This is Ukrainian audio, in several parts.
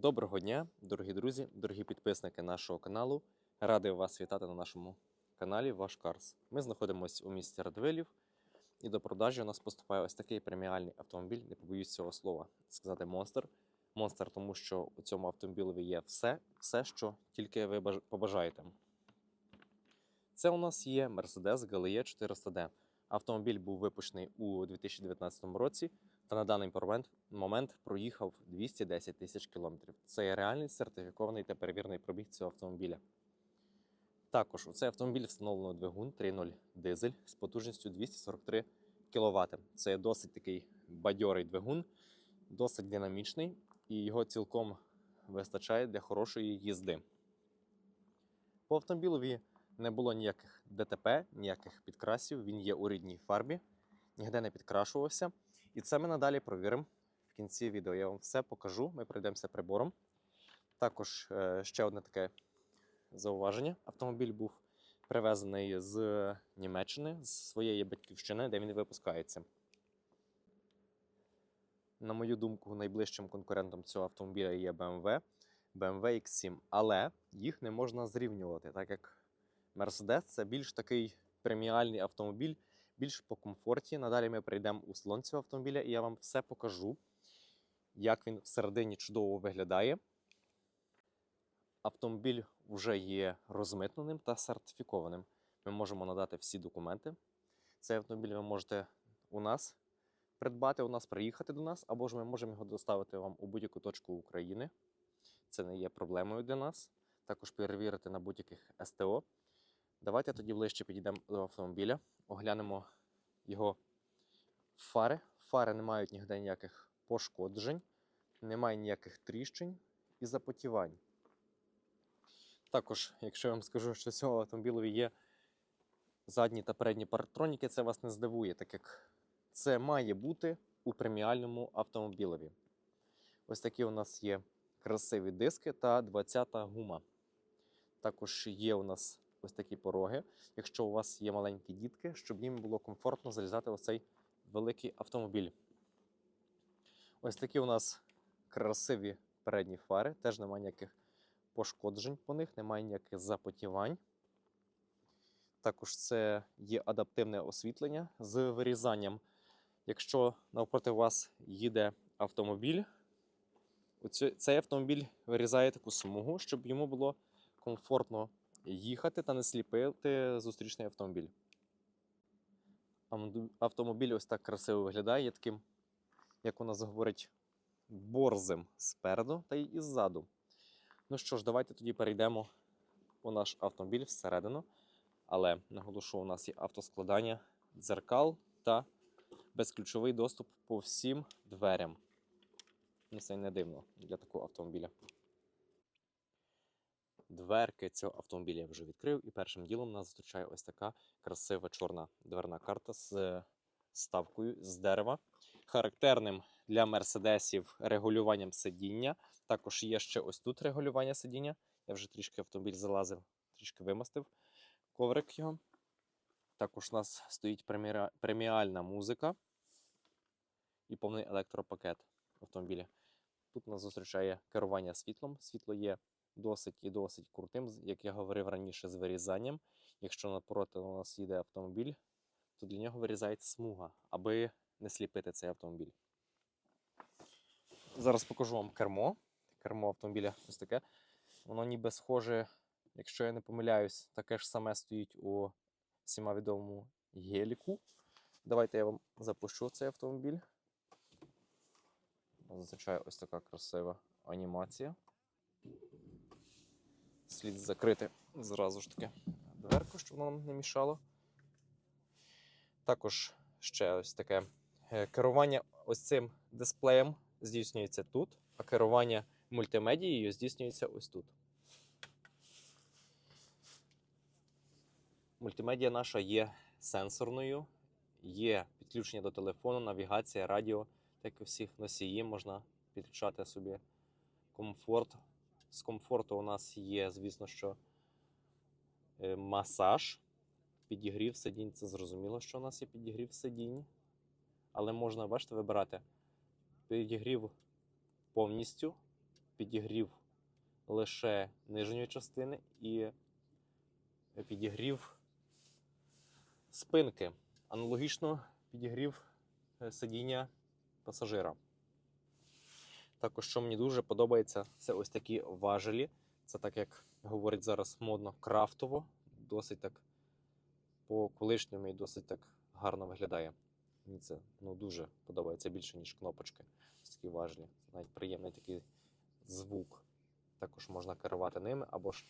Доброго дня, дорогі друзі, дорогі підписники нашого каналу. Радий вас вітати на нашому каналі Ваш Карс. Ми знаходимося у місті Радвилів, і до продажі у нас поступає ось такий преміальний автомобіль, не побоюсь цього слова сказати монстр. Монстр, тому що у цьому автомобілеві є все, все, що тільки ви побажаєте. Це у нас є Mercedes GLE 400D. Автомобіль був випущений у 2019 році та на даний момент, момент проїхав 210 тисяч кілометрів. Це є реальний сертифікований та перевірений пробіг цього автомобіля. Також у цей автомобіль встановлено двигун 3.0 дизель з потужністю 243 кВт. Це досить такий бадьорий двигун, досить динамічний і його цілком вистачає для хорошої їзди. По автомобілеві не було ніяких ДТП, ніяких підкрасів. Він є у рідній фарбі, ніде не підкрашувався. І це ми надалі провіримо в кінці відео. Я вам все покажу. Ми пройдемося прибором. Також е, ще одне таке зауваження. Автомобіль був привезений з Німеччини, з своєї батьківщини, де він випускається. На мою думку, найближчим конкурентом цього автомобіля є BMW, BMW X7. Але їх не можна зрівнювати, так як Mercedes це більш такий преміальний автомобіль, більш по комфорті. Надалі ми прийдемо у салон цього автомобіля, і я вам все покажу, як він всередині чудово виглядає. Автомобіль вже є розмитненим та сертифікованим. Ми можемо надати всі документи. Цей автомобіль ви можете у нас придбати, у нас приїхати до нас, або ж ми можемо його доставити вам у будь-яку точку України. Це не є проблемою для нас. Також перевірити на будь-яких СТО. Давайте тоді ближче підійдемо до автомобіля, оглянемо його фари. Фари не мають ніде ніяких пошкоджень, немає ніяких тріщин і запотівань. Також, якщо я вам скажу, що цього автомобілеві є задні та передні парктроніки, це вас не здивує, так як це має бути у преміальному автомобілеві. Ось такі у нас є красиві диски та 20-та гума. Також є у нас ось такі пороги, якщо у вас є маленькі дітки, щоб їм було комфортно залізати в цей великий автомобіль. Ось такі у нас красиві передні фари, теж немає ніяких пошкоджень по них, немає ніяких запотівань. Також це є адаптивне освітлення з вирізанням. Якщо навпроти вас їде автомобіль, цей автомобіль вирізає таку смугу, щоб йому було комфортно їхати та не сліпити зустрічний автомобіль. Автомобіль ось так красиво виглядає, є таким, як у нас говорить, борзим спереду та й іззаду. Ну що ж, давайте тоді перейдемо у наш автомобіль всередину. Але наголошу, у нас є автоскладання дзеркал та безключовий доступ по всім дверям. Ну, це не дивно для такого автомобіля. Дверки цього автомобіля я вже відкрив, і першим ділом нас зустрічає ось така красива чорна дверна карта з ставкою з дерева. Характерним для мерседесів регулюванням сидіння. Також є ще ось тут регулювання сидіння. Я вже трішки автомобіль залазив, трішки вимастив коврик його. Також у нас стоїть преміальна музика і повний електропакет автомобіля. Тут нас зустрічає керування світлом. Світло є досить і досить крутим, як я говорив раніше, з вирізанням. Якщо напроти у нас їде автомобіль, то для нього вирізається смуга, аби не сліпити цей автомобіль. Зараз покажу вам кермо. Кермо автомобіля ось таке. Воно ніби схоже, якщо я не помиляюсь, таке ж саме стоїть у всіма відомому геліку. Давайте я вам запущу цей автомобіль. Зазвичай ось така красива анімація. Слід закрити зразу ж таки дверку, щоб воно нам не мішало. Також ще ось таке е, керування ось цим дисплеєм здійснюється тут, а керування мультимедією здійснюється ось тут. Мультимедіа наша є сенсорною, є підключення до телефону, навігація, радіо, так і всіх носіїв можна підключати собі комфорт. З комфорту у нас є, звісно, що е, масаж, підігрів сидінь. Це зрозуміло, що у нас є підігрів сидінь. Але можна, бачите, вибирати підігрів повністю підігрів лише нижньої частини і підігрів спинки. Аналогічно підігрів е, сидіння пасажира. Також, що мені дуже подобається, це ось такі важелі. Це так, як говорить зараз модно, крафтово, досить так по колишньому і досить так гарно виглядає. Мені це ну, дуже подобається більше, ніж кнопочки. Ось такі важелі. Навіть приємний такий звук. Також можна керувати ними, або ж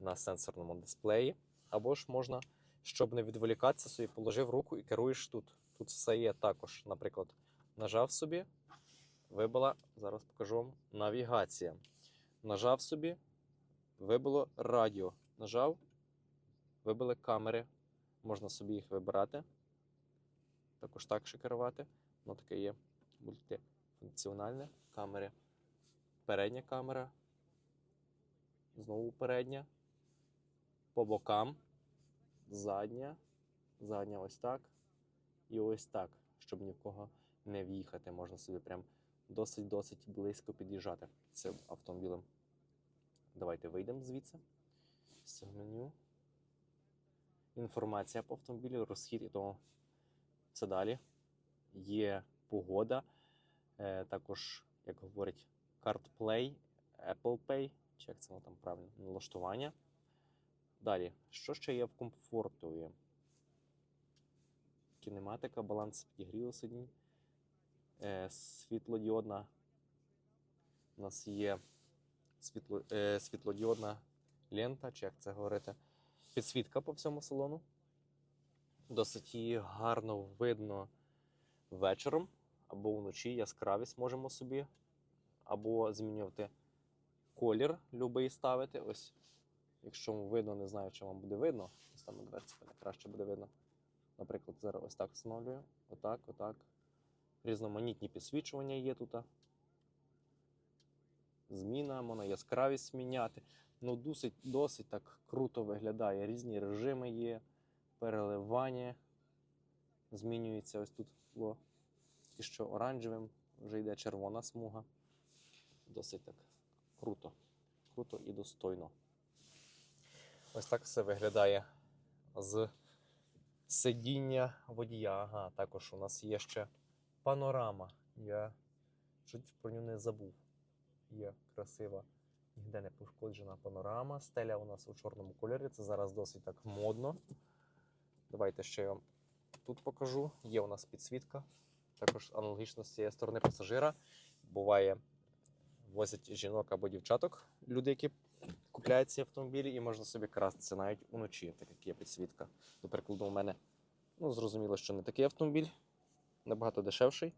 на сенсорному дисплеї, або ж можна, щоб не відволікатися, собі положив руку і керуєш тут. Тут все є також, наприклад, нажав собі, вибила, зараз покажу вам навігація. Нажав собі, вибило радіо. Нажав, вибили камери. Можна собі їх вибирати. Також так ще керувати. Воно таке є мультифункціональне камери. Передня камера. Знову передня. По бокам. Задня. Задня ось так. І ось так. Щоб ні в кого не в'їхати. Можна собі прям досить-досить близько під'їжджати цим автомобілем. Давайте вийдемо звідси. З цього меню. Інформація по автомобілю, розхід і тому все далі. Є погода. Е, також, як говорить, CarPlay, Apple Pay, чи як це воно там правильно, налаштування. Далі, що ще є в комфортові? Кінематика, баланс підігріву сидінь. Е, світлодіодна. У нас є світло, е, світлодіодна лента, чи як це говорити, підсвітка по всьому салону. Досить її гарно видно вечором або вночі яскравість можемо собі, або змінювати колір любий ставити. Ось, якщо видно, не знаю, чи вам буде видно, ось там дверці краще буде видно. Наприклад, зараз ось так встановлюю. Отак, отак. Різноманітні підсвічування є тут. Зміна, можна яскравість міняти. Ну, досить, досить так круто виглядає. Різні режими є, переливання. Змінюється ось тут було і що оранжевим, вже йде червона смуга. Досить так круто. Круто і достойно. Ось так все виглядає з сидіння водія. Ага, також у нас є ще панорама. Я чуть про нього не забув. Є красива, ніде не пошкоджена панорама. Стеля у нас у чорному кольорі. Це зараз досить так модно. Давайте ще я вам тут покажу. Є у нас підсвітка. Також аналогічно з цієї сторони пасажира. Буває, возять жінок або дівчаток, люди, які купляють ці автомобілі, і можна собі крастися навіть уночі, так як є підсвітка. До прикладу, у мене ну, зрозуміло, що не такий автомобіль, набагато дешевший,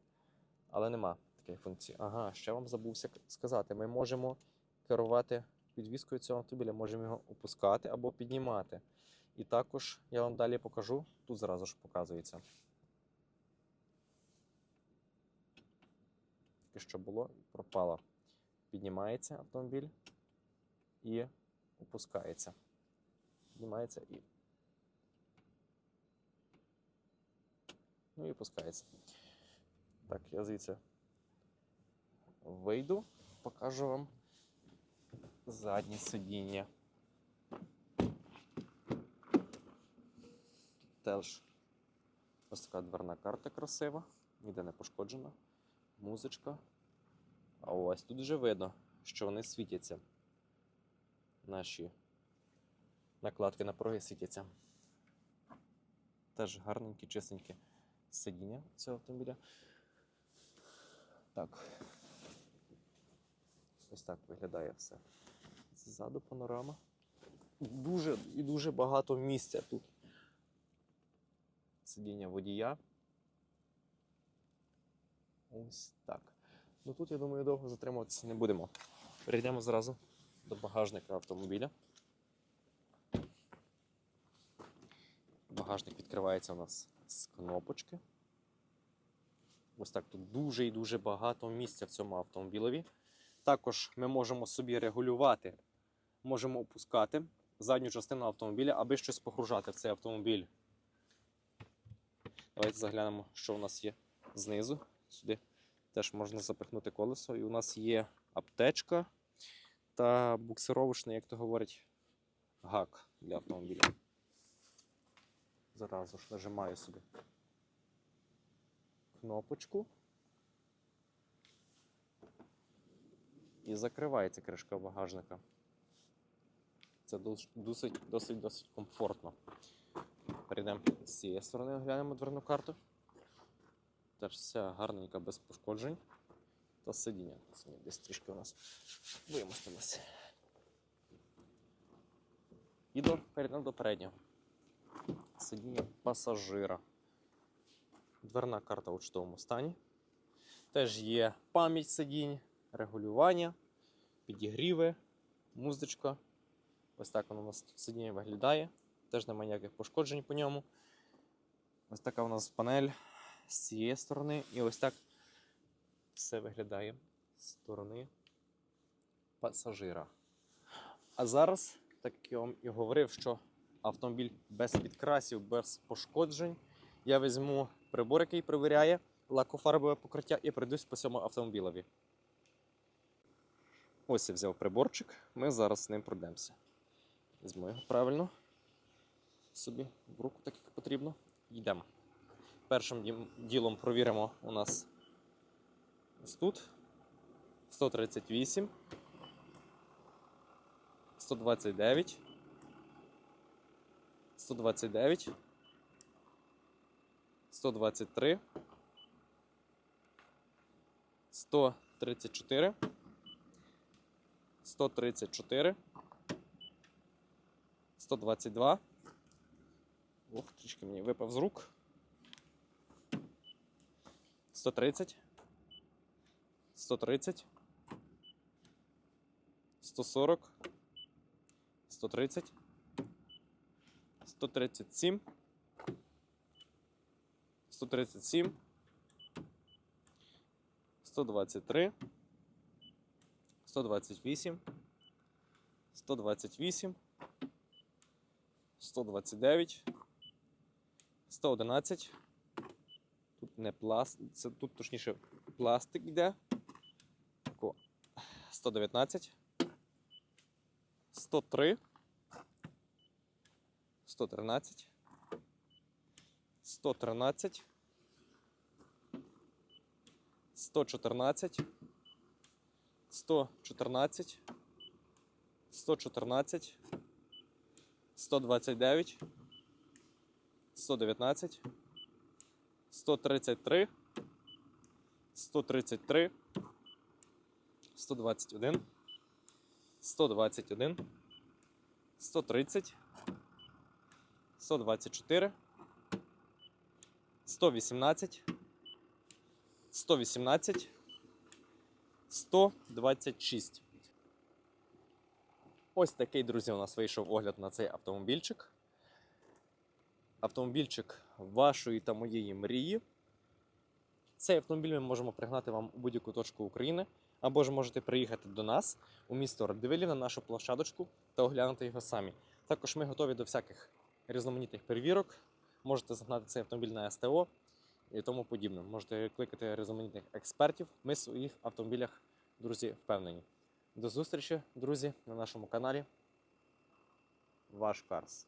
але нема такої функції. Ага, ще вам забувся сказати: ми можемо керувати підвіскою цього автомобіля, можемо його опускати або піднімати. І також я вам далі покажу, тут зразу ж показується. Тільки що було, пропало. Піднімається автомобіль і опускається. Піднімається і. Ну і опускається. Так, я звідси вийду, покажу вам заднє сидіння. Теж ось така дверна карта красива, ніде не пошкоджена. Музичка. А ось тут вже видно, що вони світяться. Наші накладки на пороги світяться. Теж гарненькі, чистенькі сидіння цього автомобіля. Так. Ось так виглядає все. Ззаду панорама. Дуже і дуже багато місця тут. Сидіння водія. Ось так. Ну тут, я думаю, довго затримуватися не будемо. Перейдемо зразу до багажника автомобіля. Багажник відкривається у нас з кнопочки. Ось так тут дуже і дуже багато місця в цьому автомобілеві. Також ми можемо собі регулювати, можемо опускати задню частину автомобіля, аби щось погружати в цей автомобіль. Давайте заглянемо, що у нас є знизу. Сюди теж можна запихнути колесо. І у нас є аптечка та буксировочний, як то говорять, гак для автомобіля. Зразу ж нажимаю собі кнопочку. І закривається кришка багажника. Це досить, досить, досить комфортно. Перейдемо з цієї сторони, оглянемо дверну карту. Теж вся гарненька без пошкоджень. Та сидіння. Десь трішки у нас вимостилося. І до, перейдемо до переднього. Сидіння пасажира. Дверна карта у чудовому стані. Теж є пам'ять сидінь, регулювання, підігріви, музичка. Ось так воно у нас сидіння виглядає. Теж немає ніяких пошкоджень по ньому. Ось така у нас панель з цієї сторони. І ось так все виглядає з сторони пасажира. А зараз, так я вам і говорив, що автомобіль без підкрасів, без пошкоджень. Я візьму прибор, який перевіряє лакофарбове покриття, і пройдусь по цьому автомобілеві. Ось я взяв приборчик, ми зараз з ним пройдемося. Візьму його правильно собі в руку, так як потрібно. Йдемо. Першим ділом провіримо у нас ось тут 138, 129, 129, 123, 134, 134, 122. Ох, трішки мені випав з рук. 130, 130, 140, 130, 137, 137, 123, 128, 128, 129, 111. Тут не пластик, це тут точніше пластик йде. Тако. 119, 103, 113, 113, 114, 114, 114, 129, 119, 133, 133, 121, 121, 130, 124, 118, 118, 126. Ось такий, друзі, у нас вийшов огляд на цей автомобільчик. Автомобільчик вашої та моєї мрії. Цей автомобіль ми можемо пригнати вам у будь-яку точку України, або ж можете приїхати до нас у місто Радивилів на нашу площадочку та оглянути його самі. Також ми готові до всяких різноманітних перевірок. Можете загнати цей автомобіль на СТО і тому подібне. Можете кликати різноманітних експертів. Ми в своїх автомобілях, друзі, впевнені. До зустрічі, друзі, на нашому каналі. Ваш Карс.